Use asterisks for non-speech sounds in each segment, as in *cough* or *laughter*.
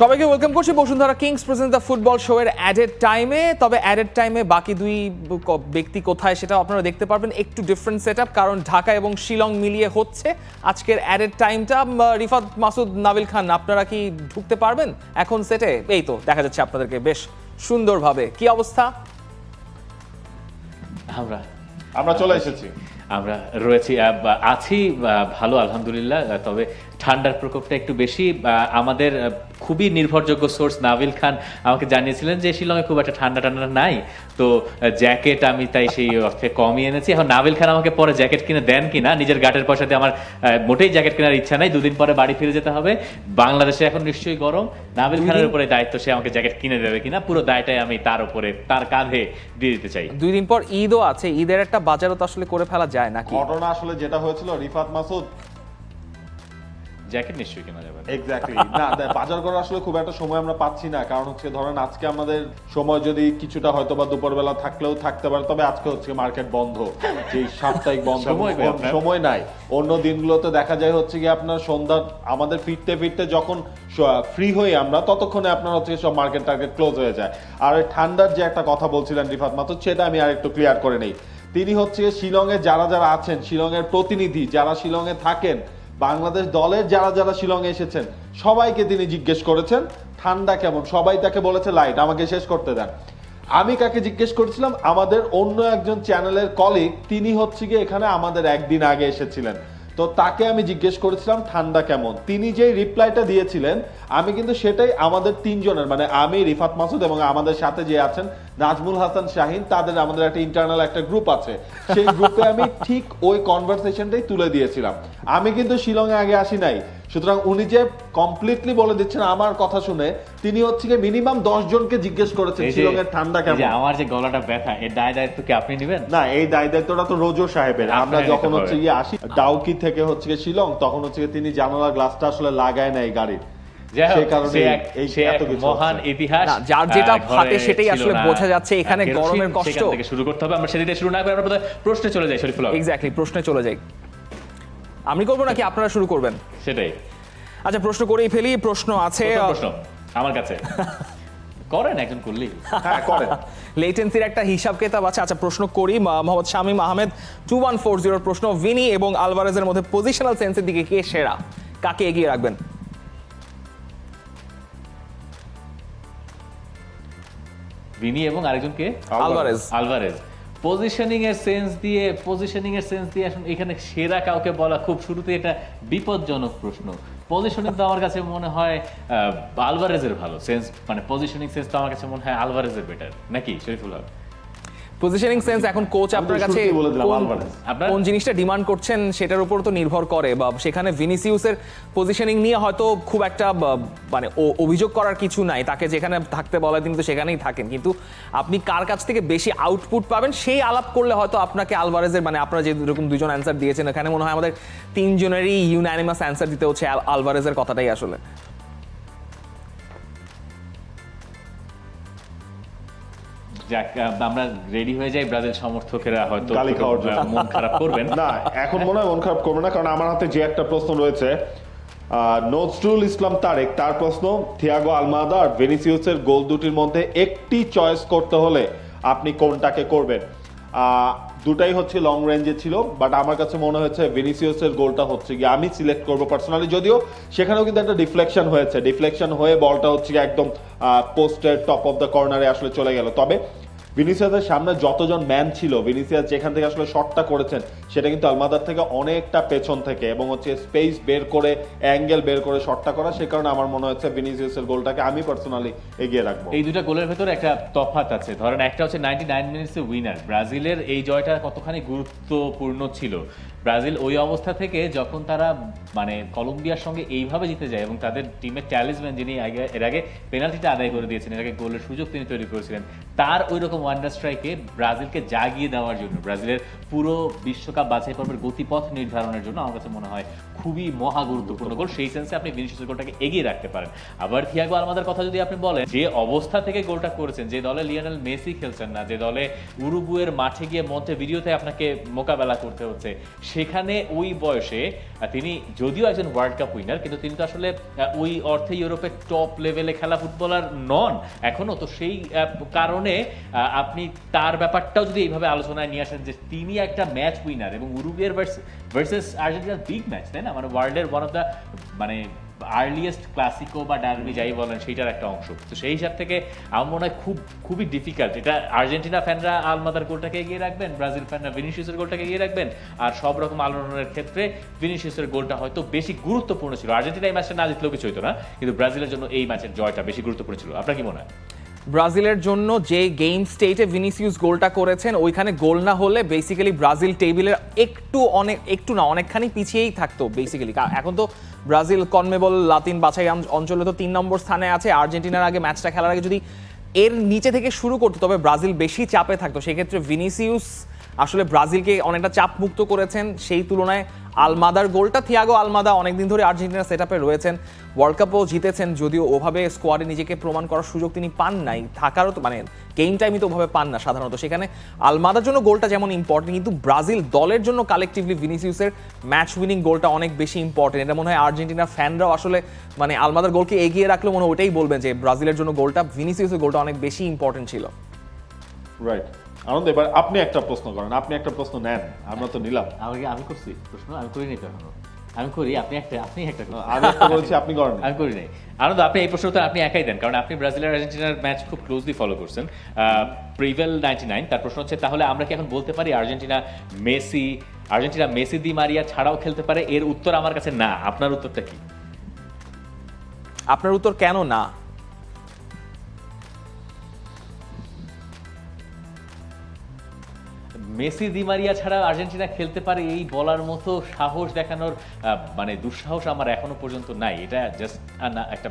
সবাইকে ওয়েলকাম করছি Bashundhara Kings present the football show এর অ্যাডেড টাইমে তবে অ্যাডেড টাইমে বাকি দুই ব্যক্তি কোথায় সেটা আপনারা দেখতে পারবেন। একটু ডিফারেন্ট সেট কারণ ঢাকা এবং শিলং মিলিয়ে হচ্ছে। আজকের অ্যাডেড টাইমটা রিফাত মাসুদ নাবিল খান আপনারা কি ঢুকতে পারবেন? এখন সেটে এই তো দেখা যাচ্ছে আপনাদেরকে বেশ সুন্দরভাবে। কি অবস্থা? আমরা আমরা চলে এসেছি। আমরা রয়েছি আছি ভালো আলহামদুলিল্লাহ। তবে ঠান্ডার প্রকোপটা একটু বেশি আমাদের খুবই নির্ভরযোগ্য সোর্স নাবিল খান আমাকে জানিয়েছিলেন যে শিলংয়ে খুব একটা ঠান্ডা ঠান্ডা নাই। তো জ্যাকেট আমি তাই সেই অর্থে কমই এনেছি। এখন নাবিল খান আমাকে পরে জ্যাকেট কিনে দেন কিনা নিজের গাটের পয়সা দিয়ে আমার মোটেই জ্যাকেট কেনার ইচ্ছা নাই। দুদিন পরে বাড়ি ফিরে যেতে হবে। বাংলাদেশে এখন নিশ্চয়ই গরম। নাবিল খানের উপরে দায়িত্ব সে আমাকে জ্যাকেট কিনে দেবে কিনা পুরো দায়টাই আমি তার উপরে তার কাঁধে দিয়ে দিতে চাই। দুই দিন পর ঈদও আছে। ঈদের একটা বাজারও তো আসলে করে ফেলা যায় নাকি? ঘটনা আসলে যেটা হয়েছিল রিফাত মাসুদ জ্যাকেট নিশ্চয়ই কেনা যাবে এক্স্যাক্টলি না বাজার করার আসলে খুব একটা সময় আমরা পাচ্ছি না। কারণ হচ্ছে ধরেন আজকে আমাদের সময় যদি কিছুটা হয়তো বা দুপুরবেলা থাকলেও থাকতে পারে তবে আজকে হচ্ছে মার্কেট বন্ধ। যে সাপ্তাহিক বন্ধ সময় নেই। অন্য দিনগুলোতে দেখা যায় হচ্ছে কি আপনার সন্ধ্যা আমাদের ফিরতে ফিরতে যখন ফ্রি হই আমরা ততক্ষণে আপনার হচ্ছে সব মার্কেট টার্গেট ক্লোজ হয়ে যায়। আর ওই ঠান্ডার যে একটা কথা বলছিলেন রিফাত মাত্র সেটা আমি আর একটু ক্লিয়ার করে নেই। তিনি হচ্ছে শিলংয়ে যারা যারা আছেন শিলংয়ের প্রতিনিধি যারা শিলংয়ে থাকেন বাংলাদেশ দলের যারা যারা শিলংয়ে এসেছেন, সবাইকে তিনি জিজ্ঞেস করেছেন, ঠান্ডা কেমন? সবাই তাকে বলেছে লাইট আমাকে শেষ করতে দেন। আমি কাকে জিজ্ঞেস করেছিলাম? আমাদের অন্য একজন চ্যানেলের কলিগ তিনি হচ্ছে গিয়ে এখানে আমাদের একদিন আগে এসেছিলেন। তো তাকে আমি জিজ্ঞেস করেছিলাম, ঠান্ডা কেমন? তিনি যে রিপ্লাইটা দিয়েছিলেন, আমি কিন্তু সেটাই আমাদের তিনজনের মানে আমি, রিফাত মাসুদ এবং আমাদের সাথে যে আছেন নাজমুল হাসান শাহিন, তাদের আমাদের একটা ইন্টারনাল একটা গ্রুপ আছে। সেই গ্রুপে আমি ঠিক ওই কনভারসেশনটাই তুলে দিয়েছিলাম। আমি কিন্তু শিলংয়ে আগে আসি নাই। সুতরাং উনি যে কমপ্লিটলি বলে দিচ্ছেন আমার কথা শুনে তিনি হচ্ছে মিনিমাম দশ জনকে জিজ্ঞেস করেছেন এই শিলংয়ের ঠান্ডা এই কেমন। আমার যে গলাটা ব্যথা এর দায় দায়িত্ব কি আপনি নেবেন? না এই দায় দায়িত্বটা তো রোজো সাহেবের। আমরা যখন হচ্ছে গিয়ে আসি ডাউকি থেকে হচ্ছে শিলং তখন হচ্ছে তিনি জানালার গ্লাসটা আসলে লাগায় না এই গাড়ির। যাই হোক, সেই কারণে সে এক- এই সে এত এক কিছু মহান ইতিহাস যার যেটা আহ, সেটাই আসলে বোঝা যাচ্ছে এখানে গরমের কষ্ট। থেকে শুরু করতে হবে। আমরা সেদিকে শুরু না করে আমরা প্রশ্নে চলে যাই শরীফুল। এক্স্যাক্টলি প্রশ্নে চলে যাই। আমি করব নাকি আপনারা শুরু করবেন? সেটাই। আচ্ছা প্রশ্ন করেই ফেলি প্রশ্ন আছে। প্রশ্ন আমার কাছে। করেন একজন করলেই হ্যাঁ করেন। লেটেন্সির একটা হিসাব কেতাব আছে। আচ্ছা প্রশ্ন করি Mohammad Shamim Ahmed two one four জিরোর প্রশ্ন। ভিনি এবং আলভারেজের মধ্যে পজিশনাল সেন্সের দিকে কে সেরা? কাকে এগিয়ে রাখবেন? বিনি এবং আরেকজনকে আলভারেজ। আলভারেজ। পজিশনিং এর সেন্স দিয়ে পজিশনিং এর সেন্স দিয়ে এখন এখানে সেরা কাউকে বলা খুব শুরুতে এটা বিপদজনক প্রশ্ন। পজিশনিং তো আমার কাছে মনে হয় আলভারেজের ভালো। সেন্স মানে পজিশনিং সেন্স তো আমার কাছে মনে হয় আলভারেজের বেটার নাকি, শরীফুল হক? পজিশনিং সেন্স এখন কোচ আপনার কাছে কোন- আলভারেজ। আপনার? কোন জিনিসটা ডিমান্ড করছেন সেটার উপর তো নির্ভর করে বা সেখানে ভিনিসিউসের পজিশনিং নিয়ে হয়তো খুব একটা মানে অভিযোগ করার কিছু নাই তাকে যেখানে থাকতে বলে তিনি তো সেখানেই থাকেন কিন্তু আপনি কার কাছ থেকে বেশি আউটপুট পাবেন সেই আলাপ করলে হয়তো আপনাকে আলভারেজের মানে আপনারা যে এরকম দুজন অ্যান্সার দিয়েছেন এখানে মনে হয় আমাদের তিনজনেরই ইউনানিমাস অ্যান্সার দিতে হচ্ছে আলভারেজের কথাটাই আসলে যাক আমরা রেডি হয়ে যাই। ব্রাজিল সমর্থকেরা হয়তো গালি খাওয়ার জন্য। মন খারাপ করবেন। *laughs* না এখন মনে হয় মন খারাপ করব না কারণ আমার হাতে যে একটা প্রশ্ন রয়েছে আহ, নজরুল ইসলাম তারেক তার প্রশ্ন থিয়াগো আলমাদা আর ভেনিসিউসের গোল দুটির মধ্যে একটি চয়েস করতে হলে আপনি কোনটাকে করবেন? আহ, দুটাই হচ্ছে লং রেঞ্জে ছিল বাট আমার কাছে মনে হয়েছে ভেনিসিউসের গোলটা হচ্ছে গিয়ে আমি সিলেক্ট করব পার্সোনালি যদিও সেখানেও কিন্তু একটা ডিফ্লেকশন হয়েছে। ডিফ্লেকশন হয়ে বলটা হচ্ছে গিয়ে একদম পোস্টের টপ অফ দ্য কর্নারে আসলে চলে গেল। তবে ভিনিসিয়াসের সামনে যতজন ম্যান ছিল, ভিনিসিয়াস যেখান থেকে আসলে শটটা করেছেন, সেটা কিন্তু আলমাদার থেকে অনেকটা পেছন থেকে এবং হচ্ছে স্পেস বের করে অ্যাঙ্গেল বের করে শটটা করা, সে কারণে আমার মনে হচ্ছে ভিনিসিয়াসের গোলটাকে আমি পার্সোনালি এগিয়ে রাখব। এই দুটা গোলের ভেতরে একটা তফাৎ আছে। ধরেন একটা হচ্ছে নাইনটি নাইন মিনিটসে উইনার ব্রাজিলের এই জয়টা কতখানি গুরুত্বপূর্ণ ছিল? ব্রাজিল ওই অবস্থা থেকে যখন তারা মানে কলম্বিয়ার সঙ্গে এইভাবে জিতে যায় এবং তাদের টিমের ট্যালিসম্যান যিনি আগে- এর আগে পেনাল্টিটা আদায় করে দিয়েছেন এর আগে গোলের সুযোগ তিনি তৈরি করেছিলেন, তার ওই রকম ওয়ান্ডার স্ট্রাইকে ব্রাজিলকে জাগিয়ে দেওয়ার জন্য, ব্রাজিলের পুরো বিশ্বকাপ বাছাই পর্বের গতিপথ নির্ধারণের জন্য আমার কাছে মনে হয় খুবই মহা গুরুত্বপূর্ণ গোল। সেই সেন্সে আপনি ভিনিসিয়াসের গোলটাকে এগিয়ে রাখতে পারেন। আবার থিয়াগো আলমাদার কথা যদি আপনি বলেন, যে অবস্থা থেকে গোলটা করেছেন, যে দলে লিওনেল মেসি খেলছেন না, যে দলে উরুগুয়ের মাঠে গিয়ে মধ্যে ভিডিওতে আপনাকে মোকাবেলা করতে হচ্ছে সেখানে ওই বয়সে তিনি যদিও একজন ওয়ার্ল্ড কাপ উইনার কিন্তু তিনি তো আসলে ওই অর্থে ইউরোপের টপ লেভেলে খেলা ফুটবলার নন। এখনও তো সেই কারণে আপনি তার ব্যাপারটাও যদি এইভাবে আলোচনায় নিয়ে আসেন যে তিনি একটা ম্যাচ উইনার এবং উরুগুয়ের ভার্সেস আর্জেন্টিনার বিগ ম্যাচ তাই না? মানে ওয়ার্ল্ডের ওয়ান অফ দ্য মানে আর্লিয়েস্ট ক্লাসিকো বা ডার্বি যাই বলেন, সেইটার একটা অংশ। তো সেই হিসাব থেকে আমার মনে হয় খুব, খুবই ডিফিকাল্ট এটা আর্জেন্টিনা ফ্যানরা আলমাদার গোলটাকে এগিয়ে রাখবেন, ব্রাজিল ফ্যানরা ভিনিসিয়াসের গোলটাকে এগিয়ে রাখবেন, আর সব রকম আলোড়নের ক্ষেত্রে ভিনিসিয়াসের গোলটা হয়তো বেশি গুরুত্বপূর্ণ ছিল। আর্জেন্টিনা এই ম্যাচটা না জিতলেও কিছু হতো না, কিন্তু ব্রাজিলের জন্য এই ম্যাচের জয়টা বেশি গুরুত্বপূর্ণ ছিল। আপনার কি মনে হয়? ব্রাজিলের জন্য যে গেম স্টেটে ভিনিসিউস গোলটা করেছেন, ওইখানে গোল না হলে বেসিক্যালি ব্রাজিল টেবিলের একটু অনেক একটু না, অনেকখানি পিছিয়েই থাকতো বেসিক্যালি এখন তো ব্রাজিল কনমেবল লাতিন বাছাই অঞ্চলে তো তিন নম্বর স্থানে আছে। আর্জেন্টিনার আগে ম্যাচটা খেলার আগে যদি এর নিচে থেকে শুরু করতো, তবে ব্রাজিল বেশি চাপে থাকতো। সেক্ষেত্রে ভিনিসিউস আসলে ব্রাজিলকে অনেকটা চাপ মুক্ত করেছেন। সেই তুলনায় আলমাদার গোলটা থিয়াগো আলমাদা অনেকদিন ধরে আর্জেন্টিনা সেট আপে রয়েছেন ওয়ার্ল্ড কাপও জিতেছেন, যদিও ওভাবে স্কোয়াডে নিজেকে প্রমাণ করার সুযোগ তিনি পান নাই। থাকারও তো মানে গেম টাইমই তো ওভাবে পান না সাধারণত। সেখানে আলমাদার জন্য গোলটা যেমন ইম্পর্টেন্ট কিন্তু ব্রাজিল দলের জন্য কালেকটিভলি ভিনিসিউসের ম্যাচ উইনিং গোলটা অনেক বেশি ইম্পর্টেন্ট এটা মনে হয় আর্জেন্টিনার ফ্যানরাও আসলে মানে আলমাদার গোলকে এগিয়ে রাখলে মনে ওটাই বলবেন যে ব্রাজিলের জন্য গোলটা ভিনিসিউসের গোলটা অনেক বেশি ইম্পর্টেন্ট ছিল। রাইট আনন্দ এবার আপনি একটা প্রশ্ন করেন আপনি একটা প্রশ্ন নেন আমরা তো নিলাম। আমাকে আমি করছি প্রশ্ন আমি করি নাই তো এখনও। আমি করি আপনি একটা আপনি একটা আমি একটা বলছি আপনি করেন আমি করি নাই। আনন্দ আপনি এই প্রশ্নটা আপনি একাই দেন কারণ আপনি ব্রাজিল আর আর্জেন্টিনার ম্যাচ খুব ক্লোজলি ফলো করছেন। প্রিভেল নাইনটি নাইন তার প্রশ্ন হচ্ছে তাহলে আমরা কি এখন বলতে পারি Argentina Messi Argentina Messi Di Maria ছাড়াও খেলতে পারে? এর উত্তর আমার কাছে না। আপনার উত্তরটা কি? আপনার উত্তর কেন না? মেসি, দি মারিয়া ছাড়া আর্জেন্টিনা খেলতে পারে এই বলার মতো সাহস দেখানোর মানে দুঃসাহস আমার এখনও পর্যন্ত নাই। এটা জাস্ট একটা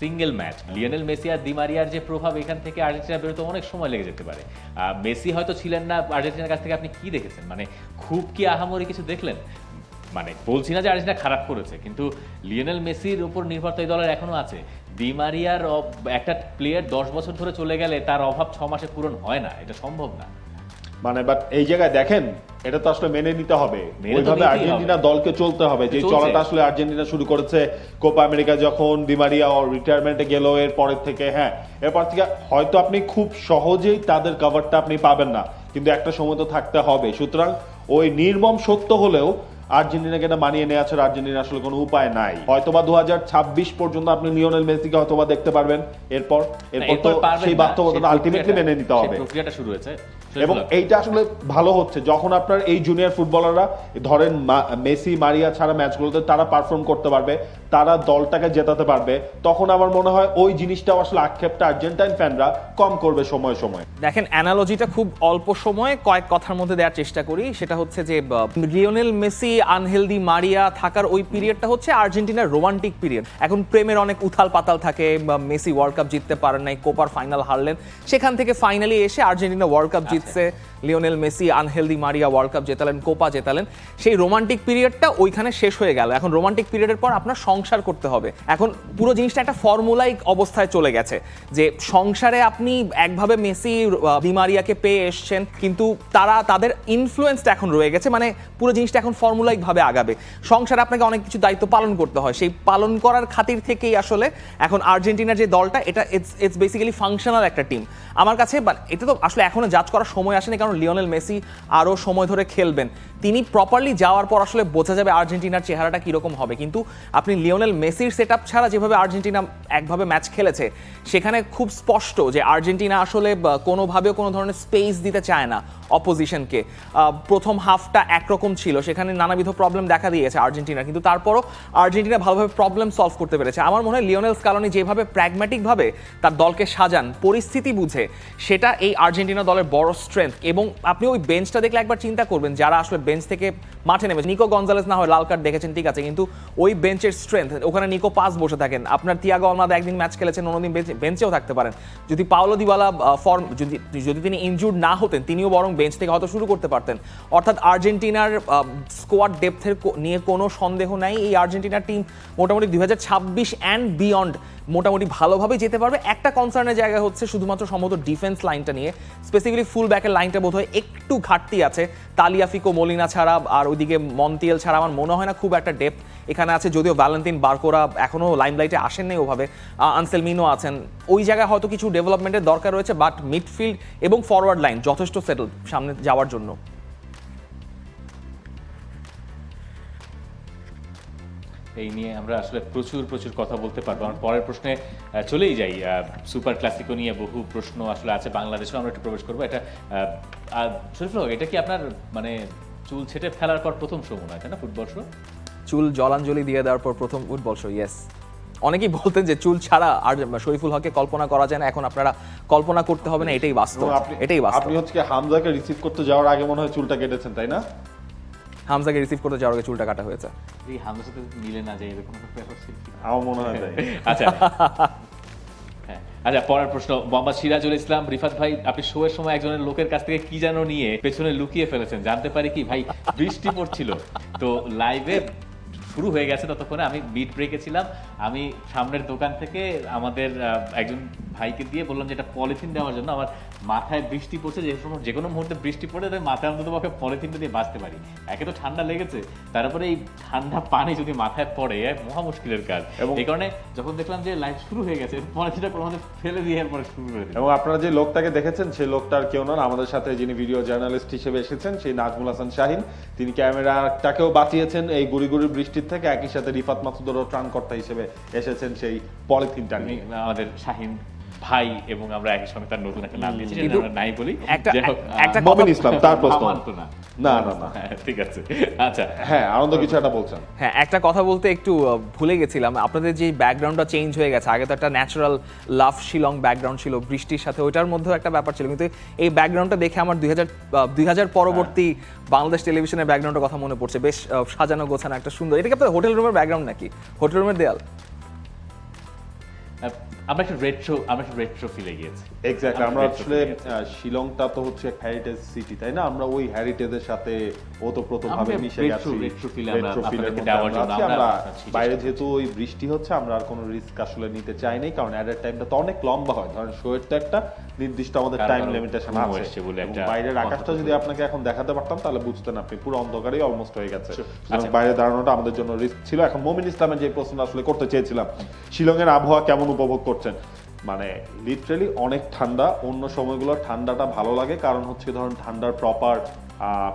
সিঙ্গেল ম্যাচ লিওনেল মেসি আর দি মারিয়ার যে প্রভাব এখান থেকে আর্জেন্টিনা বেরোতে অনেক সময় লেগে যেতে পারে। মেসি হয়তো ছিলেন না, আর্জেন্টিনার কাছ থেকে আপনি কি দেখেছেন? মানে খুব কি আহামরি কিছু দেখলেন? মানে বলছি না যে আর্জেন্টিনা খারাপ করেছে, কিন্তু লিওনেল মেসির উপর নির্ভর তো এই দলের এখনও আছে। দি মারিয়ার একটা প্লেয়ার দশ বছর ধরে চলে গেলে তার অভাব ছ মাসে পূরণ হয় না, এটা সম্ভব না। মানে বাট এই জায়গায় দেখেন এটা তো আসলে মেনে নিতে হবে। ওইভাবে আর্জেন্টিনা দলকে চলতে হবে। যে চলাটা আসলে আর্জেন্টিনা শুরু করেছে কোপা আমেরিকা যখন দিমারিয়া রিটায়ারমেন্টে গেল এর পরের থেকে হ্যাঁ। এরপর থেকে হয়তো আপনি খুব সহজেই তাদের কভারটা আপনি পাবেন না। কিন্তু একটা সময় তো থাকতে হবে। সুতরাং ওই নির্মম সত্য হলেও আর্জেন্টিনাকে এটা মানিয়ে নেওয়া ছাড়া আর্জেন্টিনা আসলে কোনো উপায় নাই। হয়তোবা দু হাজার ছাব্বিশ পর্যন্ত আপনি লিওনেল মেসিকে হয়তোবা দেখতে পারবেন। এরপর এরপর তো সেই। বাস্তবতা আলটিমেটলি মেনে নিতে হবে। প্রক্রিয়াটা শুরু হয়েছে। এবং এইটা আসলে ভালো হচ্ছে। যখন আপনার এই জুনিয়র ফুটবলাররা ধরেন মেসি মারিয়া ছাড়া ম্যাচগুলোতে তারা পারফর্ম করতে পারবে তারা দলটাকে জেতাতে পারবে তখন আমার মনে হয় ওই জিনিসটাও আসলে আক্ষেপটা আর্জেন্টাইন ফ্যানরা কম করবে সময় সময়। দেখেন অ্যানালজিটা খুব অল্প সময়ে কয়েক কথার মধ্যে দেওয়ার চেষ্টা করি। সেটা হচ্ছে যে বা, লিওনেল মেসি আনহেলদি মারিয়া থাকার ওই পিরিয়ডটা হচ্ছে আর্জেন্টিনার রোমান্টিক পিরিয়ড এখন প্রেমের অনেক উথাল পাতাল থাকে বা মেসি ওয়ার্ল্ড কাপ জিততে পারেন নাই কোপার ফাইনাল হারলেন। সেখান থেকে ফাইনালি এসে আর্জেন্টিনা ওয়ার্ল্ড কাপ জিতছে Lionel Messi Angel Di Maria World Cup জেতালেন Copa জেতালেন। সেই রোমান্টিক পিরিয়ডটা ওইখানে শেষ হয়ে গেল। এখন রোমান্টিক পিরিয়ডের পর আপনার সংসার করতে হবে। এখন পুরো জিনিসটা একটা ফর্মুলাইক অবস্থায় চলে গেছে যে সংসারে আপনি একভাবে মেসি আহ, ডিমারিয়াকে পেয়ে এসছেন কিন্তু তারা তাদের ইনফ্লুয়েন্সটা এখন রয়ে গেছে। মানে পুরো জিনিসটা এখন ফর্মুলাইক ভাবে আগাবে। সংসারে আপনাকে অনেক কিছু দায়িত্ব পালন করতে হয়। সেই পালন করার খাতির থেকেই আসলে এখন আর্জেন্টিনার যে দলটা এটা ইটস ইটস বেসিক্যালি ফাংশনাল একটা টিম আমার কাছে এটা তো আসলে এখনও জাজ করার সময় আসেনি কারণ লিওনেল মেসি আরও সময় ধরে খেলবেন। তিনি প্রপারলি যাওয়ার পর আসলে বোঝা যাবে আর্জেন্টিনার চেহারাটা কীরকম হবে। কিন্তু আপনি লিওনেল মেসির সেট ছাড়া যেভাবে আর্জেন্টিনা একভাবে ম্যাচ খেলেছে সেখানে খুব স্পষ্ট যে আর্জেন্টিনা আসলে বা, কোনোভাবেও কোনো ধরনের স্পেস দিতে চায় না অপোজিশনকে প্রথম হাফটা একরকম ছিল সেখানে নানাবিধ প্রবলেম দেখা দিয়েছে আর্জেন্টিনা। কিন্তু তারপরও আর্জেন্টিনা ভালোভাবে প্রবলেম সলভ করতে পেরেছে। আমার মনে হয় লিওনেল স্কালনি যেভাবে প্র্যাগম্যাটিকভাবে তার দলকে সাজান পরিস্থিতি বুঝে সেটা এই আর্জেন্টিনা দলের বড় স্ট্রেংথ এবং আপনি ওই বেঞ্চটা দেখলে একবার চিন্তা করবেন যারা আসলে বেঞ্চ থেকে মাঠে নেমেছে। নিকো গঞ্জালেস না হয় লাল কার্ড দেখেছেন, ঠিক আছে, কিন্তু ওই বেঞ্চের স্ট্রেংথ ওখানে নিকো পাস বসে থাকেন। আপনার তিয়াগো আলমাদা একদিন ম্যাচ খেলেছেন, অন্যদিন বেঞ্চে- বেঞ্চেও থাকতে পারেন। যদি পাওলো দিবালা ফর্ম যদি যদি তিনি ইনজুর্ড না হতেন, তিনিও বরং বেঞ্চ থেকে হয়তো শুরু করতে পারতেন। অর্থাৎ আর্জেন্টিনার স্কোয়াড ডেপথের নিয়ে কোনো সন্দেহ নাই। এই আর্জেন্টিনার টিম মোটামুটি দুই হাজার ছাব্বিশ অ্যান্ড বিয়ন্ড মোটামুটি ভালোভাবে যেতে পারবে। একটা কনসার্নের জায়গা হচ্ছে শুধুমাত্র সম্ভবত ডিফেন্স লাইনটা নিয়ে। স্পেসিফিকলি ফুল ব্যাকের লাইনটা বোধহয় একটু ঘাটতি আছে। তালিয়াফিকো মলিনা ছাড়া আর ওইদিকে মন্টিয়েল ছাড়া আমার মনে হয় না খুব একটা ডেপথ এখানে আছে। যদিও ভ্যালেন্টিন বারকোরা এখনও লাইমলাইটে আসেন নাই ওভাবে। আনসেলমিনো আছেন। ওই জায়গায় হয়তো কিছু ডেভেলপমেন্টের দরকার রয়েছে বাট মিডফিল্ড এবং ফরওয়ার্ড লাইন যথেষ্ট সেটেল সামনে যাওয়ার জন্য। এই নিয়ে আমরা আসলে প্রচুর প্রচুর কথা বলতে পারব। আমার পরের প্রশ্নে চলেই যাই। সুপার ক্লাসিকো নিয়ে বহু প্রশ্ন আসলে আছে বাংলাদেশেও আমরা একটু প্রবেশ করব। এটা শরীফুল হক, এটা কি আপনার মানে চুল ছেটে ফেলার পর প্রথম শো মনে হয় না? ফুটবল শো চুল জলাঞ্জলি দিয়ে দেওয়ার পর প্রথম ফুটবল শো ইয়েস অনেকেই বলতেন যে চুল ছাড়া আর শরীফুল হকে কল্পনা করা যায় না এখন আপনারা কল্পনা করতে হবে না এটাই বাস্তব আপনি এটাই বাস্তব। আপনি হচ্ছে হামজাকে রিসিভ করতে যাওয়ার আগে মনে হয় চুলটা কেটেছেন তাই না? হামজাকে রিসিভ করতে যাওয়ার আগে চুলটা কাটা হয়েছে। এই হামজার সাথে মিলে না যায় এরকম একটা ব্যাপার আমার মনে হয় *laughs* আচ্ছা। হ্যাঁ। আচ্ছা পরের প্রশ্ন। মোহাম্মদ সিরাজুল ইসলাম রিফাত ভাই আপনি শো এর সময় একজনের লোকের কাছ থেকে কি যেন নিয়ে পেছনে লুকিয়ে ফেলেছেন। জানতে পারি কি ভাই বৃষ্টি পড়ছিল। তো লাইভে শুরু হয়ে গেছে ততক্ষণে। আমি বিট ব্রেকে ছিলাম। আমি সামনের দোকান থেকে আমাদের আহ, একজন ভাইকে দিয়ে বললাম যে এটা পলিথিন দেওয়ার জন্য। আমার মাথায় বৃষ্টি পড়ছে যে সময় যে কোনো মুহূর্তে বৃষ্টি পড়ে তাই মাথায় অন্তত পক্ষে পলিথিনটা দিয়ে বাঁচতে পারি। একে তো ঠান্ডা লেগেছে। তারপরে এই ঠান্ডা পানি যদি মাথায় পড়ে মহা মুশকিলের কাজ। এবং- এই কারণে যখন দেখলাম যে লাইভ শুরু হয়ে গেছে পলিথিনটা কোনো ফেলে দিয়ে এরপরে শুরু করে এবং আপনারা যে লোকটাকে দেখেছেন সেই লোকটার কেউ নন। আমাদের সাথে যিনি ভিডিও জার্নালিস্ট হিসেবে এসেছেন সেই নাজমুল হাসান শাহিন। তিনি ক্যামেরাটাকেও বাঁচিয়েছেন এই গুড়ি গুড়ি বৃষ্টির থেকে। একই সাথে রিফাত মাসুদেরও ত্রাণকর্তা হিসেবে এসেছেন সেই পলিথিনটা নিয়ে। আমাদের শাহিন। ভাই এবং আমরা একই সঙ্গে তার নতুন একটা নাম দিয়েছি যেটা আমরা নাই বলি। একটা- মমিন ইসলাম তার প্রশ্ন। না। না না হ্যাঁ, ঠিক আছে। আচ্ছা। হ্যাঁ আনন্দ কিছু একটা বলছেন। হ্যাঁ একটা কথা বলতে একটু ভুলে গেছিলাম। আপনাদের যে ব্যাকগ্রাউন্ডটা চেঞ্জ হয়ে গেছে আগে তো একটা ন্যাচারাল লাভ শিলং ব্যাকগ্রাউন্ড ছিল বৃষ্টির সাথে ওইটার মধ্যেও একটা ব্যাপার ছিল। কিন্তু এই ব্যাকগ্রাউন্ডটা দেখে আমার দুই হাজার দুই হাজার পরবর্তী বাংলাদেশ টেলিভিশনের ব্যাকগ্রাউন্ডের কথা মনে পড়ছে। বেশ সাজানো গোছানো একটা সুন্দর। এটা কি আপনার হোটেল রুমের ব্যাকগ্রাউন্ড নাকি? হোটেল রুমের দেয়াল? আমরা একটু রেট্রো আমরা একটু রেট্রো ফিলে গিয়েছি। আমরা আসলে শিলংটা তো হচ্ছে হেরিটেজ সিটি তাই না? আমরা ওই হেরিটেজের সাথে ওতপ্রোতভাবে মিশে গেছি। retro feel আমরা বাইরে যেহেতু ওই বৃষ্টি হচ্ছে আমরা আর কোনো রিস্ক আসলে নিতে চাই নাই কারণ অ্যাডের টাইমটা তো অনেক লম্বা হয়। ধরেন শোয়ের তো একটা নির্দিষ্ট আমাদের টাইম লিমিটেশন আছে। বাইরের আকাশটা যদি আপনাকে এখন দেখাতে পারতাম তাহলে বুঝতেন আপনি পুরো অন্ধকারেই অলমোস্ট হয়ে গেছে। আচ্ছা। বাইরে দাঁড়ানোটা আমাদের জন্য রিস্ক ছিল। এখন মমিন ইসলামের যে প্রশ্নটা আসলে করতে চেয়েছিলাম শিলংয়ের আবহাওয়া কেমন উপভোগ করছেন। মানে লিটারেলি অনেক ঠান্ডা অন্য সময়গুলো ঠান্ডাটা ভালো লাগে। কারণ হচ্ছে ধরুন ঠান্ডার প্রপার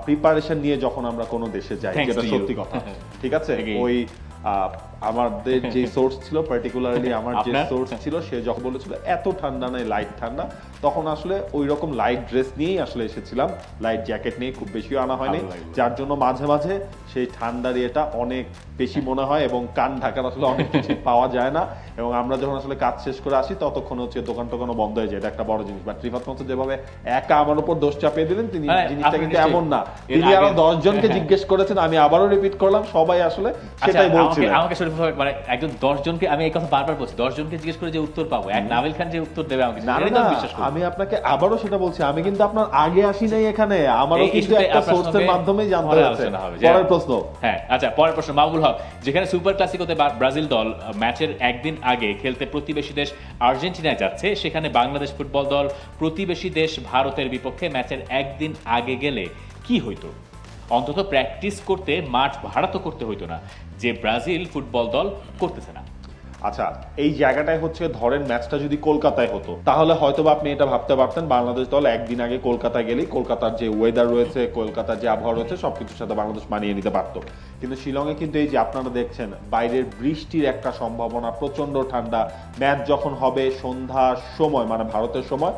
প্রিপারেশন নিয়ে যখন আমরা কোনো দেশে যাই যেটা সত্যি কথা। *laughs* ঠিক আছে? ওই আহ, আমাদের যে *laughs* সোর্স ছিল পার্টিকুলারলি আমার যে সোর্স ছিল সে যখন বলেছিল এত ঠান্ডা নেই লাইট ঠান্ডা তখন আসলে ওই রকম লাইট ড্রেস নিয়েই আসলে এসেছিলাম। লাইট জ্যাকেট নিয়ে খুব বেশিও আনা হয়নি। যার জন্য মাঝে মাঝে সেই ঠান্ডার ইয়েটা অনেক বেশি মনে হয় এবং কান ঢাকার আসলে অনেক কিছু *laughs* পাওয়া যায় না। এবং আমরা যখন আসলে কাজ শেষ করে আসি ততক্ষণ হচ্ছে দোকান টোকানও বন্ধ হয়ে যায়। এটা একটা বড় জিনিস। বাট রিফাত মতো যেভাবে একা আমার উপর দোষ চাপিয়ে দিলেন তিনি হ্যাঁ, জিনিসটা কিন্তু এমন না। তিনি আরও আগে- দশ জনকে হ্যাঁ। *laughs* জিজ্ঞেস করেছেন আমি আবারও রিপিট করলাম সবাই আসলে আচ্ছা, সেটাই বলছিলেন। মানে একজন আমি এই কথা বারবার বলছি জিজ্ঞেস করে যে উত্তর পাবো এক নাবিল খান যে উত্তর দেবে আমাকে আমি আপনাকে আবারও সেটা বলছি আমি কিন্তু আপনার আগে আসি নাই এখানে আমারও কিন্তু একটা সোর্সের জানতে হচ্ছে। পরের প্রশ্ন। হ্যাঁ আচ্ছা পরের প্রশ্ন মাহবুল হক যেখানে সুপার ক্লাসিকোতে ব্রাজিল দল ম্যাচের একদিন আগে খেলতে প্রতিবেশী দেশ আর্জেন্টিনায় যাচ্ছে সেখানে বাংলাদেশ ফুটবল দল প্রতিবেশী দেশ ভারতের বিপক্ষে ম্যাচের একদিন আগে গেলে কি হইতো? অন্তত প্র্যাকটিস করতে, মাঠ ভাড়া তো করতে হইতো না, যে ব্রাজিল ফুটবল দল করতেছে না। আচ্ছা এই জায়গাটায় হচ্ছে ধরেন ম্যাচটা যদি কলকাতায় হতো, তাহলে হয়তো আপনি এটা ভাবতে পারতেন বাংলাদেশ দল একদিন আগে কলকাতায় গেলেই কলকাতার যে ওয়েদার রয়েছে, কলকাতার যে আবহাওয়া রয়েছে, সবকিছুর সাথে বাংলাদেশ মানিয়ে নিতে পারতো। কিন্তু শিলংয়ে কিন্তু এই যে আপনারা দেখছেন, বাইরের বৃষ্টির একটা সম্ভাবনা প্রচণ্ড ঠান্ডা, ম্যাচ যখন হবে সন্ধ্যার সময় মানে ভারতের সময়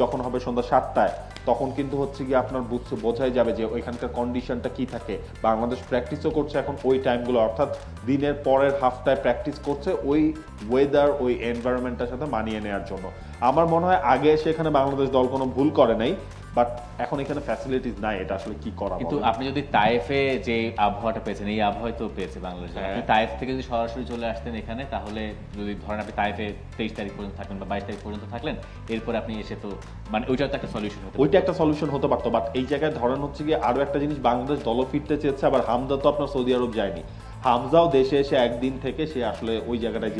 যখন হবে সন্ধ্যা সাতটায় তখন কিন্তু হচ্ছে গিয়ে আপনার বুঝতে বোঝাই যাবে যে ওইখানকার কন্ডিশনটা কি থাকে। বাংলাদেশ প্র্যাকটিসও করছে এখন ওই টাইমগুলো অর্থাৎ দিনের পরের হাফটায় প্র্যাকটিস করছে ওই ওয়েদার ওই এনভায়রনমেন্টটার সাথে মানিয়ে নেওয়ার জন্য। আমার মনে হয় আগে সেখানে বাংলাদেশ দল কোনো ভুল করে নাই। বাট এখন এখানে ফ্যাসিলিটিস নাই এটা আসলে কি করা কিন্তু আপনি যদি তাইফে যে আবহাওয়াটা পেয়েছেন এই আবহাওয়া তো পেয়েছে বাংলাদেশ। হ্যাঁ। আপনি তাইফ থেকে যদি সরাসরি চলে আসতেন এখানে তাহলে যদি ধরেন আপনি তাইফে তেইশ তারিখ পর্যন্ত থাকলেন বা বাইশ তারিখ পর্যন্ত থাকলেন এরপর আপনি এসে তো মানে ওইটাও তো একটা সলিউশন হতে ওইটা একটা সলিউশন হতে পারতো বাট এই জায়গায় ধরেন হচ্ছে কি আরও একটা জিনিস বাংলাদেশ দল ফিরতে চেয়েছে আবার হামদা তো আপনার সৌদি আরব যায়নি। হামজাও দেশে এসে একদিন থেকে সে আসলে ওই জায়গাটায়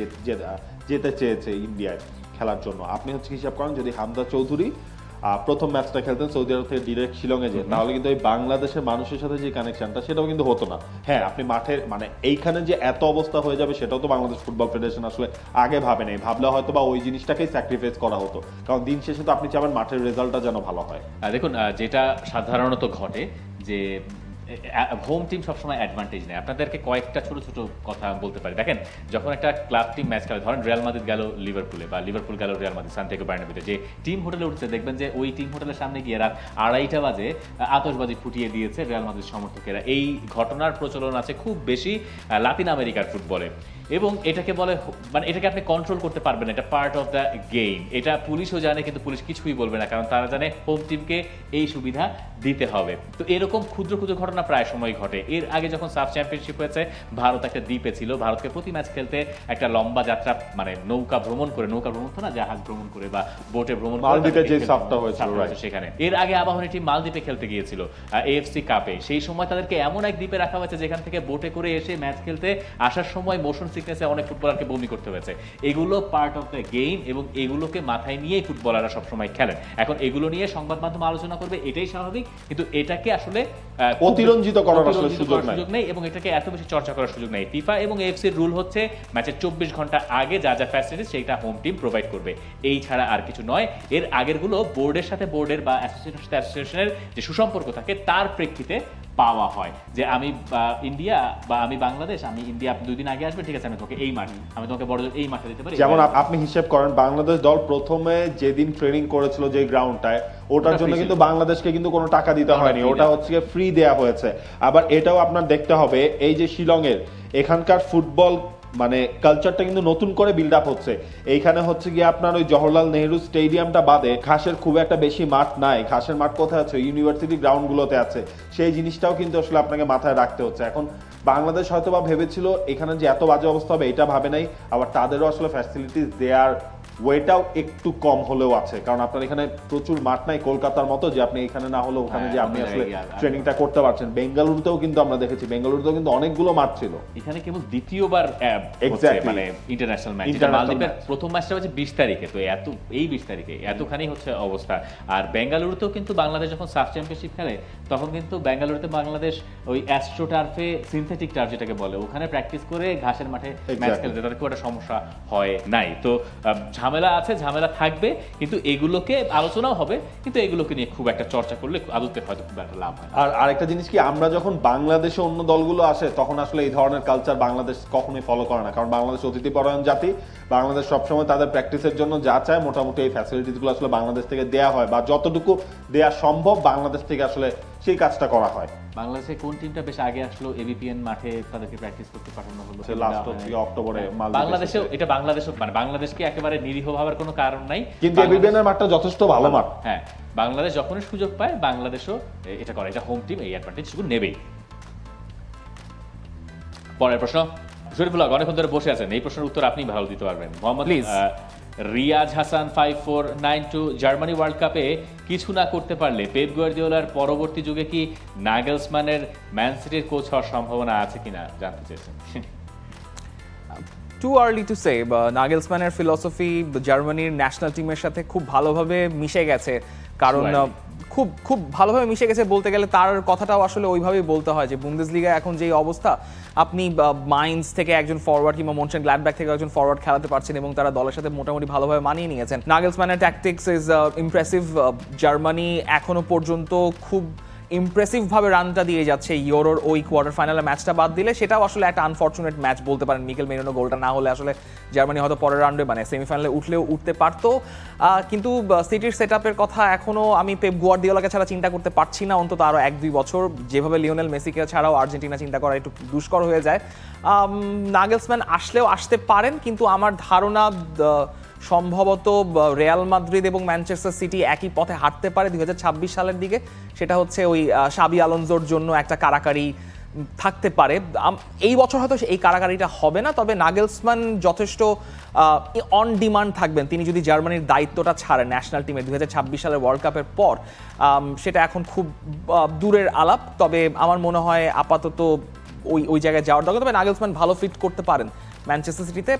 যেতে চেয়েছে ইন্ডিয়ায় খেলার জন্য। আপনি হচ্ছে হিসাব করেন যদি হামদা চৌধুরী প্রথম ম্যাচটা খেলতেন সৌদি আরব থেকে ডিরেক্ট শিলংয়ে যে তাহলে কিন্তু ওই বাংলাদেশের মানুষের সাথে যে কানেকশনটা সেটাও কিন্তু হতো না। হ্যাঁ আপনি মাঠে মানে এইখানে যে এত অবস্থা হয়ে যাবে সেটাও তো বাংলাদেশ ফুটবল ফেডারেশন আসলে আগে ভাবে নেই। ভাবলে হয়তো বা ওই জিনিসটাকেই স্যাক্রিফাইস করা হতো। কারণ দিন শেষে তো আপনি চাবেন মাঠের রেজাল্টটা যেন ভালো হয়। দেখুন যেটা সাধারণত ঘটে যে হোম টিম সবসময় অ্যাডভান্টেজ নেয়। আপনাদেরকে কয়েকটা ছোট ছোট কথা বলতে পারি। দেখেন, যখন একটা ক্লাব টিম ম্যাচ খেলে, ধরেন রিয়াল মাদ্রিদ গেল লিভারপুলে বা লিভারপুল গেল রিয়াল মাদ্রিদ সান্তিয়াগো বার্নাবিতে যে টিম হোটেলে উঠছে, দেখবেন যে ওই টিম হোটেলের সামনে গিয়ে রাত আড়াইটা বাজে আতশবাজি ফুটিয়ে দিয়েছে রিয়াল মাদ্রিদ সমর্থকেরা। এই ঘটনার প্রচলন আছে খুব বেশি লাতিন আমেরিকার ফুটবলে এবং এটাকে বলে মানে এটাকে আপনি কন্ট্রোল করতে পারবেন এটা পার্ট অফ দ্য গেম এটা পুলিশও জানে কিন্তু পুলিশ কিছুই বলবে না কারণ তারা জানে হোম টিমকে এই সুবিধা দিতে হবে। তো এরকম ক্ষুদ্র ক্ষুদ্র ঘটনা প্রায় সময় ঘটে। এর আগে যখন সাব চ্যাম্পিয়নশিপ হয়েছে ভারত একটা দ্বীপে ছিল। ভারতকে প্রতি ম্যাচ খেলতে একটা লম্বা যাত্রা মানে নৌকা ভ্রমণ করে নৌকা ভ্রমণ তো না জাহাজ ভ্রমণ করে বা বোটে ভ্রমণ করে সেখানে। এর আগে আবাহনী টিম মালদ্বীপে খেলতে গিয়েছিল এএফসি কাপে সেই সময় তাদেরকে এমন এক দ্বীপে রাখা হয়েছে যেখান থেকে বোটে করে এসে ম্যাচ খেলতে আসার সময় মোশন সিকনেসে অনেক ফুটবলারকে বমি করতে হয়েছে। এগুলো পার্ট অফ দ্য গেম এবং এগুলোকে মাথায় নিয়েই ফুটবলাররা সবসময় খেলেন। এখন এগুলো নিয়ে সংবাদ মাধ্যম আলোচনা করবে এটাই স্বাভাবিক। কিন্তু এটাকে আসলে অতিরঞ্জিত করার আসলে সুযোগ সুযোগ নেই এবং এটাকে এত বেশি চর্চা করার সুযোগ নেই। ফিফা এবং এফসির রুল হচ্ছে ম্যাচের চব্বিশ ঘণ্টা আগে যা যা ফ্যাসিলিটিস সেইটা হোম টিম প্রোভাইড করবে। এই ছাড়া আর কিছু নয়। এর আগেরগুলো বোর্ডের সাথে বোর্ডের বা অ্যাসোসিয়েশনের সাথে অ্যাসোসিয়েশনের যে সুসম্পর্ক থাকে তার প্রেক্ষিতে পাওয়া হয়। যে আমি ইন্ডিয়া বা আমি বাংলাদেশ আমি ইন্ডিয়া আপনি দুই দিন আগে আসবে ঠিক আছে আমি তোকে এই মাঠ আমি তোমাকে বড় এই মাঠে দিতে পারি। যেমন আপনি হিসেব করেন বাংলাদেশ দল প্রথমে যেদিন ট্রেনিং করেছিল যে গ্রাউন্ডটায় ওটার জন্য কিন্তু বাংলাদেশকে কিন্তু কোনো টাকা দিতে হয়নি ওটা হচ্ছে ফ্রি দেয়া হয়েছে। আবার এটাও আপনার দেখতে হবে এই যে শিলংয়ের এখানকার ফুটবল মানে কালচারটা কিন্তু নতুন করে বিল্ড আপ হচ্ছে। এইখানে হচ্ছে গিয়ে আপনার ওই জওহরলাল নেহরু স্টেডিয়ামটা বাদে ঘাসের খুব একটা বেশি মাঠ নাই। ঘাসের মাঠ কোথায় আছে? ইউনিভার্সিটি গ্রাউন্ডগুলোতে আছে। সেই জিনিসটাও কিন্তু আসলে আপনাকে মাথায় রাখতে হচ্ছে। এখন বাংলাদেশ হয়তো বা ভেবেছিল, এখানে যে এত বাজে অবস্থা হবে, এটা ভাবে নাই। আবার তাদেরও আসলে ফ্যাসিলিটিস দেয়ার ওয়েটাও একটু কম হলেও আছে। কারণ আপনার এখানে প্রচুর মাঠ নাই কলকাতার মতো যে আপনি এখানে না হলেও ওখানে হ্যাঁ, যে আপনি আসলে ট্রেনিংটা করতে পারছেন। বেঙ্গালুরুতেও কিন্তু আমরা দেখেছি বেঙ্গালুরুতেও কিন্তু অনেকগুলো মাঠ ছিল। এখানে কেবল দ্বিতীয়বার. মানে ইন্টারন্যাশনাল ম্যাচ মালদ্বীপের প্রথম ম্যাচটা হচ্ছে বিশ তারিখে তো এত এই বিশ তারিখে এতখানি হচ্ছে অবস্থা। আর বেঙ্গালুরুতেও কিন্তু বাংলাদেশ যখন সাফ চ্যাম্পিয়নশিপ খেলে তখন কিন্তু বেঙ্গালুরুতে বাংলাদেশ ওই অ্যাস্ট্রো টার্ফে সিনথেটিক টার্ফ যেটাকে বলে ওখানে প্র্যাকটিস করে ঘাসের মাঠে ম্যাচ খেলতে তাদের খুব একটা সমস্যা হয় নাই। তো ঝামেলা আছে, ঝামেলা থাকবে, কিন্তু এগুলোকে আলোচনাও হবে, কিন্তু এগুলোকে নিয়ে খুব একটা চর্চা করলে আদতে হয়তো খুব একটা লাভ হয় আর আরেকটা জিনিস কি, আমরা যখন বাংলাদেশে অন্য দলগুলো আসে, তখন আসলে এই ধরনের কালচার বাংলাদেশ কখনোই ফলো করে না। কারণ বাংলাদেশ অতিথি পরায়ণ জাতি, বাংলাদেশ সবসময় তাদের প্র্যাকটিসের জন্য যা চায় মোটামুটি এই ফ্যাসিলিটিসগুলো আসলে বাংলাদেশ থেকে দেয়া হয়, বা যতটুকু দেয়া সম্ভব বাংলাদেশ থেকে আসলে সেই কাজটা করা হয়। বাংলাদেশে কোন টিমটা বেশ আগে আসলো এবিপিএন মাঠে তাদেরকে প্র্যাকটিস করতে পাঠানো হলো? হচ্ছে অক্টোবরে বাংলাদেশেও এসেছে। এটা বাংলাদেশও মানে বাংলাদেশকে একেবারে নিরীহ ভাবার কোনো কারণ নাই। কিন্তু বাংলাদেশ- এবিবিএন এর মাঠটা যথেষ্ট ভালো মাঠ। হ্যাঁ। বাংলাদেশ যখনই সুযোগ পায় বাংলাদেশও এটা করে। এটা হোম টিম এই অ্যাডভান্টেজ শুধু নেবেই। পরের প্রশ্ন। শরীফুল হক অনেকক্ষণ ধরে বসে আছেন। এই প্রশ্নের উত্তর আপনি ভালো দিতে পারবেন। Mohammad Riyaz Hasan five four nine two Germany world কাপে কিছু না করতে পারলে পেপ গুয়ার্দিওলার পরবর্তী যুগে কি নাগেলসম্যানের ম্যান সিটির কোচ হওয়ার সম্ভাবনা আছে কিনা জানতে চেয়েছেন টু আর্লি টু সে নাগেলসম্যানের ফিলসফি জার্মানির ন্যাশনাল টিমের সাথে খুব ভালোভাবে মিশে গেছে। কারণ খুব খুব ভালোভাবে মিশে গেছে বলতে গেলে তার কথাটাও আসলে ওইভাবেই বলতে হয় যে বুন্দেসলিগা এখন যেই অবস্থা, আপনি মাইন্স থেকে একজন ফরওয়ার্ড কিংবা মনসেন গ্ল্যাড ব্যাক থেকে একজন ফরওয়ার্ড খেলাতে পারছেন এবং তারা দলের সাথে মোটামুটি ভালোভাবে মানিয়ে নিয়েছেন। নাগেলসম্যানের ট্যাকটিক্স ইজ ইমপ্রেসিভ জার্মানি এখনও পর্যন্ত খুব ইমপ্রেসিভ ভাবে রানটা দিয়ে যাচ্ছে ইউরোর ওই কোয়ার্টার ফাইনালে ম্যাচটা বাদ দিলে। সেটাও আসলে একটা আনফর্চুনেট ম্যাচ বলতে পারেন। মিকেল মেরিনো গোলটা না হলে আসলে জার্মানি হয়তো পরের রাউন্ডে মানে সেমিফাইনালে উঠলেও উঠতে পারতো। কিন্তু সিটির সেট কথা এখনও আমি পেপ গুয়ার্দিওলাকে ছাড়া চিন্তা করতে পারছি না। অন্তত আরও এক দুই বছর যেভাবে লিওনেল মেসিকে ছাড়াও আর্জেন্টিনা চিন্তা করা একটু দুষ্কর হয়ে যায়। নাগেলসম্যান আসলেও আসতে পারেন, কিন্তু আমার ধারণা সম্ভবত রেয়াল মাদ্রিদ এবং ম্যানচেস্টার সিটি একই পথে হাঁটতে পারে দু হাজার ছাব্বিশ সালের দিকে। সেটা হচ্ছে ওই সাবি আলোনজোর জন্য একটা কারাকারি থাকতে পারে। এই বছর হয়তো এই কারাকারিটা হবে না, তবে নাগেলসম্যান যথেষ্ট অন ডিমান্ড থাকবেন। তিনি যদি জার্মানির দায়িত্বটা ছাড়েন ন্যাশনাল টিমে দু হাজার ছাব্বিশ সালের ওয়ার্ল্ড কাপের পর সেটা এখন খুব দূরের আলাপ। তবে আমার মনে হয় আপাতত ওই ওই জায়গায় যাওয়ার দরকার। তবে নাগেলসম্যান ভালো ফিট করতে পারেন। ম্যানচেস্টার সিটিতে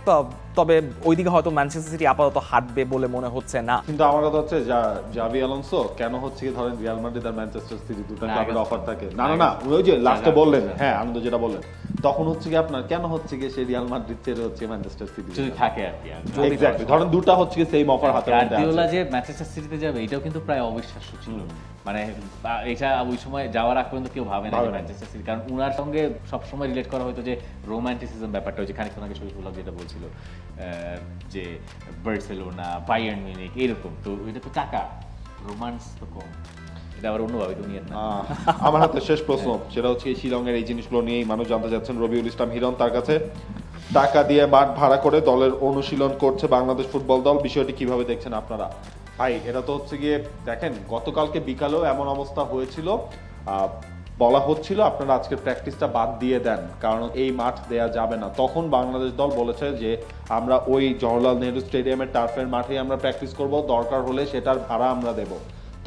তবে ওইদিকে হয়তো ম্যানচেস্টার সিটি আপাতত হাঁটবে বলে মনে হচ্ছে না। কিন্তু আমার কথা হচ্ছে যা- জাভি আলোনসো কেন হচ্ছে কি ধরেন রিয়াল মাদ্রিদ আর ম্যানচেস্টার সিটি দুটো ক্লাবের অফার থাকে? না না না ওই যে লাস্টে বললেন। হ্যাঁ আনন্দ যেটা বললেন। তখন হচ্ছে কি আপনার কেন হচ্ছে কি সেই রিয়াল মাদ্রিদ ছেড়ে হচ্ছে ম্যানচেস্টার সিটি যদি থাকে আর কি এক্স্যাক্টলি ধরেন দুটা হচ্ছে কি সেম অফার হাতে গার্দিওলা যে ম্যানচেস্টার সিটিতে যাবে এটাও কিন্তু প্রায় অবিশ্বাস্য ছিল। মানে এটা ওই সময় যাওয়ার আগ পর্যন্ত কেউ ভাবে না। ম্যানচেস্টার সিটি কারণ উনার সঙ্গে সবসময় রিলেট করা হতো যে রোমান্টিসিজম ব্যাপারটা যে খানিকক্ষণ আগে শরীফুল্লাহ যেটা বলছিল যে বার্সেলোনা বায়ার্ন মিউনিক এরকম। তো এটা তো টাকা রোমান্স তো কম। এটা আবার অন্যভাবে দুনিয়ার না। আমার হাতে শেষ প্রশ্ন সেটা হচ্ছে শিলংয়ের এই জিনিসগুলো নিয়েই মানুষ জানতে চাচ্ছেন। রবিউল ইসলাম হিরন তার কাছে টাকা দিয়ে মাঠ ভাড়া করে দলের অনুশীলন করছে বাংলাদেশ ফুটবল দল। বিষয়টি কীভাবে দেখছেন আপনারা? ভাই, এটা তো হচ্ছে গিয়ে, দেখেন, গতকালকে বিকালেও এমন অবস্থা হয়েছিল। বলা হচ্ছিল আপনারা আজকের প্র্যাকটিসটা বাদ দিয়ে দেন, কারণ এই মাঠ দেয়া যাবে না। তখন বাংলাদেশ দল বলেছে যে, আমরা ওই জওহরলাল নেহরু স্টেডিয়ামের টার্ফের মাঠেই আমরা প্র্যাকটিস করব, দরকার হলে সেটার ভাড়া আমরা দেবো।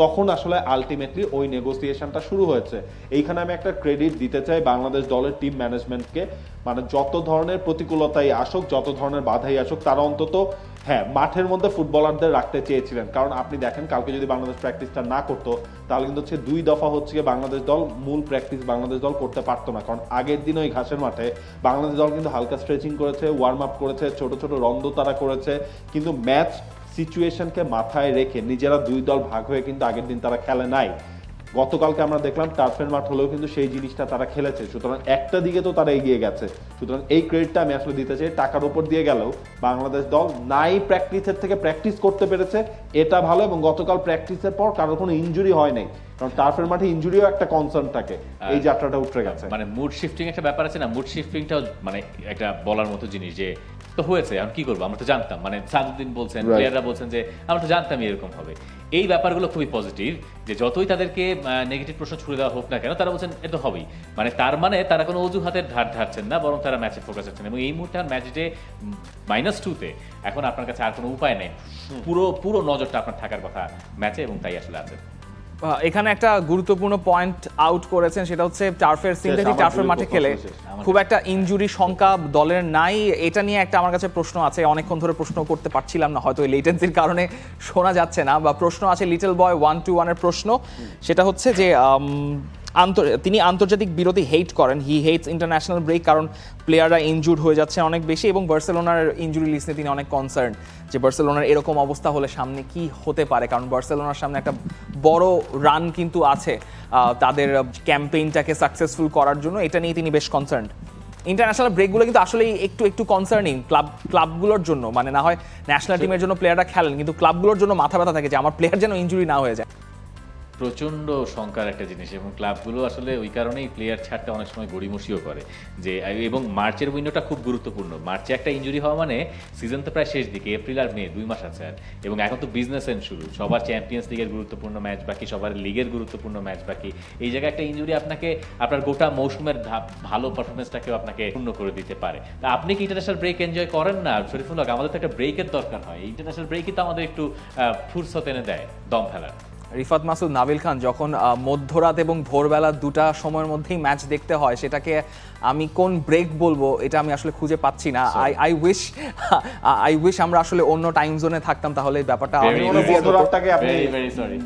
তখন আসলে আলটিমেটলি ওই নেগোসিয়েশনটা শুরু হয়েছে। এইখানে আমি একটা ক্রেডিট দিতে চাই বাংলাদেশ দলের টিম ম্যানেজমেন্টকে মানে যত ধরনের প্রতিকূলতাই আসুক, যত ধরনের বাধাই আসুক, তারা অন্তত হ্যাঁ মাঠের মধ্যে ফুটবলারদের রাখতে চেয়েছিলেন। কারণ আপনি দেখেন, কালকে যদি বাংলাদেশ প্র্যাকটিসটা না করতো, তাহলে কিন্তু হচ্ছে দুই দফা হচ্ছে বাংলাদেশ দল মূল প্র্যাকটিস বাংলাদেশ দল করতে পারতো না। কারণ আগের দিন ওই ঘাসের মাঠে বাংলাদেশ দল কিন্তু হালকা স্ট্রেচিং করেছে ওয়ার্ম আপ করেছে, ছোট ছোট রন্দ তারা করেছে। কিন্তু ম্যাচ সিচুয়েশনকে মাথায় রেখে নিজেরা দুই দল ভাগ হয়ে কিন্তু আগের দিন তারা খেলে নাই। গতকালকে আমরা দেখলাম টার্ফের মাঠ হলেও কিন্তু সেই জিনিসটা তারা খেলেছে। সুতরাং একটা দিকে তো তারা এগিয়ে গেছে। সুতরাং এই ক্রেডিটটা আমি আসলে দিতে চাই টাকার উপর দিয়ে গেলেও বাংলাদেশ দল নাই প্র্যাকটিসের থেকে প্র্যাকটিস করতে পেরেছে এটা ভালো এবং গতকাল প্র্যাকটিসের পর কারোর কোনো ইঞ্জুরি হয় নাই। কারণ টার্ফের মাঠে ইনজুরিও একটা কনসার্ন থাকে। এই যাত্রাটা উঠে গেছে। মানে মুড শিফটিং একটা ব্যাপার আছে না মুড শিফটিংটাও মানে একটা বলার মতো জিনিস যে তো হয়েছে এখন কি করব? আমরা তো জানতাম। মানে সাদুদ্দিন বলছেন প্লেয়াররা বলছেন যে আমরা তো জানতামই এরকম হবে। এই ব্যাপারগুলো খুবই পজিটিভ যে যতই তাদেরকে নেগেটিভ প্রশ্ন ছুড়ে দেওয়া হোক না কেন তারা বলছেন এ তো হবেই। মানে তার মানে তারা কোনো অজুহাতের ধার ধারছেন না বরং তারা ম্যাচে ফোকাস হচ্ছেন এবং এই মুহূর্তে ম্যাচ ডে মাইনাস টুতে এখন আপনার কাছে আর কোনো উপায় নেই। পুরো পুরো নজরটা আপনার থাকার কথা ম্যাচে এবং তাই আসলে আছে। এখানে একটা গুরুত্বপূর্ণ পয়েন্ট আউট করেছেন সেটা হচ্ছে টার্ফের সিনথেটিক টার্ফের মাঠে খেলে খুব একটা ইনজুরি সংখ্যা দলের নাই। এটা নিয়ে একটা আমার কাছে প্রশ্ন আছে অনেকক্ষণ ধরে প্রশ্ন করতে পারছিলাম না হয়তো লেটেন্সির কারণে শোনা যাচ্ছে না বা প্রশ্ন আছে লিটল বয় ওয়ান টু ওয়ানের প্রশ্ন। সেটা হচ্ছে যে তিনি আন্তর্জাতিক বিরতি হেট করেন। হি হেটস ইন্টারন্যাশনাল ব্রেক কারণ প্লেয়াররা ইনজুর্ড হয়ে যাচ্ছে অনেক বেশি এবং বার্সেলোনার ইনজুরি লিস্টে তিনি অনেক কনসার্ন যে বার্সেলোনার এরকম অবস্থা হলে সামনে কি হতে পারে। কারণ বার্সেলোনার সামনে একটা বড় রান কিন্তু আছে তাদের ক্যাম্পেইনটাকে সাকসেসফুল করার জন্য। এটা নিয়ে তিনি বেশ কনসার্ন ইন্টারন্যাশনাল ব্রেকগুলো কিন্তু আসলেই একটু একটু কনসার্নিং ক্লাব ক্লাবগুলোর জন্য। মানে না হয় ন্যাশনাল টিমের জন্য প্লেয়াররা খেলেন কিন্তু ক্লাবগুলোর জন্য মাথা ব্যথা থাকে যে আমার প্লেয়ার যেন ইনজুরি না হয়ে যায়। প্রচণ্ড শঙ্কার একটা জিনিস এবং ক্লাবগুলো আসলে ওই কারণেই প্লেয়ার ছাড়টা অনেক সময় গড়িমসিও করে যে, এবং মার্চের উইন্ডোটা খুব গুরুত্বপূর্ণ। মার্চে একটা ইঞ্জুরি হওয়া মানে সিজন তো প্রায় শেষ দিকে এপ্রিল আর মে দুই মাস আছে আর। এবং এখন তো বিজনেস এন্ড শুরু। সবার চ্যাম্পিয়ন্স লিগের গুরুত্বপূর্ণ ম্যাচ বাকি, সবার লিগের গুরুত্বপূর্ণ ম্যাচ বাকি। এই জায়গায় একটা ইঞ্জুরি আপনাকে, আপনার গোটা মৌসুমের ভালো পারফরমেন্সটাকেও আপনাকে পূর্ণ করে দিতে পারে। তা আপনি কি ইন্টারন্যাশনাল ব্রেক এনজয় করেন না? শরীফুল আমাদের তো একটা ব্রেকের দরকার হয়। ইন্টারন্যাশনাল ব্রেকই তো আমাদের একটু ফুরসত এনে দেয় দম ফেলার। রিফাত মাসুদ নাবিল খান যখন মধ্যরাত এবং ভোরবেলা দুটা সময়ের মধ্যেই ম্যাচ দেখতে হয় সেটাকে আমি কোন ব্রেক বলব এটা আমি আসলে খুঁজে পাচ্ছি না। I I wish I wish আমরা আসলে অন্য টাইম জোনে থাকতাম তাহলে ব্যাপারটা easy. easier আপনি ভেরি ভেরি সরি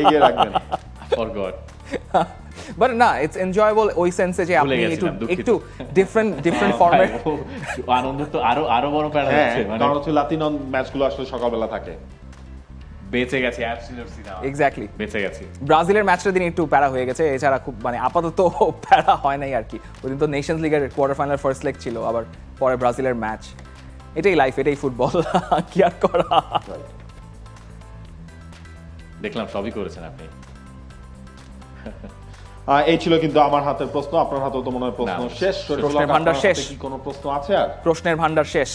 এগিয়ে রাখবেন। *laughs* ফরগট বাট *laughs* না ইটস এনজয়েবল ওই সেন্সে যে আপনি একটু। একটু ডিফারেন্ট ডিফারেন্ট ফরম্যাট আনন্দ তো আরও আরও বড় প্যারা হ্যাঁ হচ্ছে মানে কারণ হচ্ছে লাতিন ম্যাচগুলো আসলে সকালবেলা থাকে। বেঁচে গেছে অ্যাবসলিউট সিনেমা এক্স্যাক্টলি বেঁচে গেছি। ব্রাজিলের ম্যাচটা দিন একটু প্যারা হয়ে গেছে এছাড়া খুব মানে আপাতত *laughs* প্যারা হয় নাই আর কি। ওদিন তো নেশনস লিগের কোয়ার্টার ফাইনাল ফার্স্ট লেগ ছিল আবার পরে ব্রাজিলের ম্যাচ এটাই লাইফ এটাই ফুটবল *laughs* কি আর করা? দেখলাম সবই করেছেন আপনি। এই ছিল কিন্তু আমার হাতের প্রশ্ন আপনার হাতেও তো মনে হয় প্রশ্ন শেষ। প্রশ্নের ভান্ডার শেষ। কি কোনো প্রশ্ন আছে আর? প্রশ্নের ভান্ডার শেষ।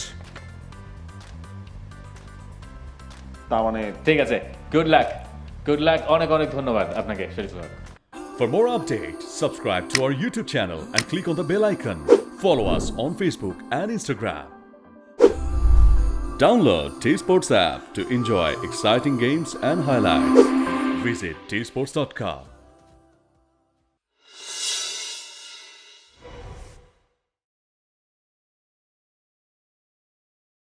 তার মানে ঠিক আছে গুড লাক গুড লাক অনেক অনেক ধন্যবাদ আপনাকে শরীফুল হক For more updates, subscribe to our YouTube channel and click on the bell icon. Follow us on Facebook and Instagram. Download T Sports app to enjoy exciting games and highlights. Visit tsports.com.